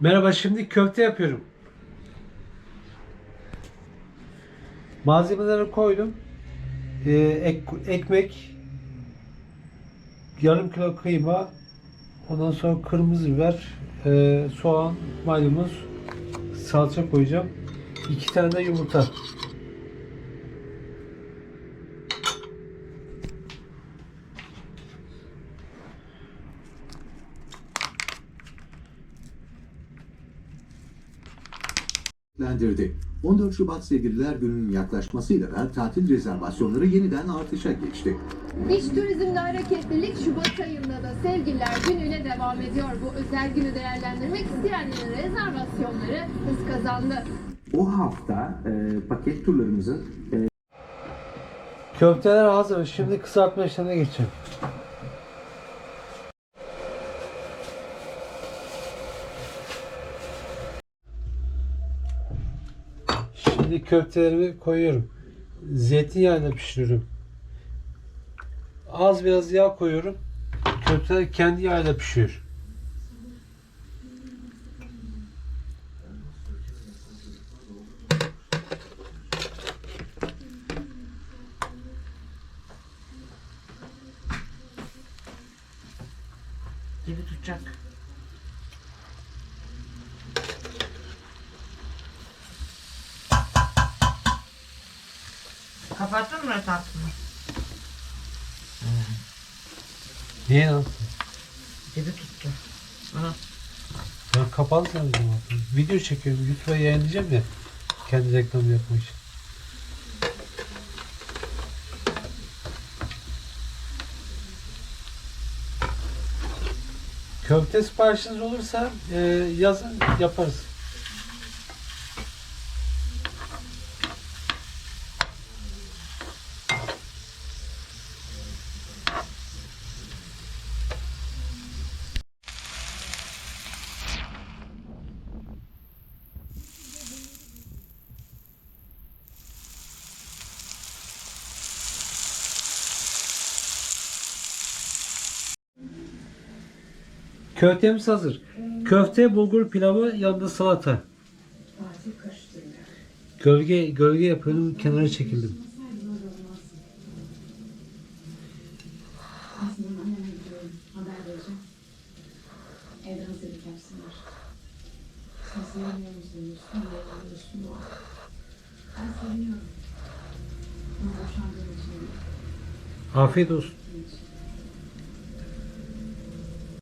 Merhaba şimdi köfte yapıyorum. Malzemeleri koydum. Ee, ek- ekmek, yarım kilo kıyma, ondan sonra kırmızı biber, e, soğan, maydanoz, salça koyacağım. İki tane de yumurta. Lendirdi. 14 Şubat Sevgililer Günü'nün yaklaşmasıyla da tatil rezervasyonları yeniden artışa geçti. İç turizmde hareketlilik Şubat ayında da Sevgililer Günü'yle devam ediyor. Bu özel günü değerlendirmek isteyenlerin rezervasyonları hız kazandı. Bu hafta e, paket turlarımızın e, Köfteler hazır. Şimdi kızartma işlemine geçeceğim. Şimdi köftelerimi koyuyorum. Zeytinyağıyla pişiriyorum. Az biraz yağ koyuyorum. Köfteler kendi yağıyla pişiyor. gibi tutacak. Kapattın mı tatlını? Niye lan? Gibi tuttu. Aha. Ya kapalı sanırım. Video çekiyorum. YouTube'a yayınlayacağım ya. Kendi reklamı yapmak için. Köfte siparişiniz olursa e, yazın yaparız. Köftemiz hazır. Köfte, bulgur pilavı, yanında salata. Gölge gölge yapıyorum, kenara çekildim. Afiyet olsun.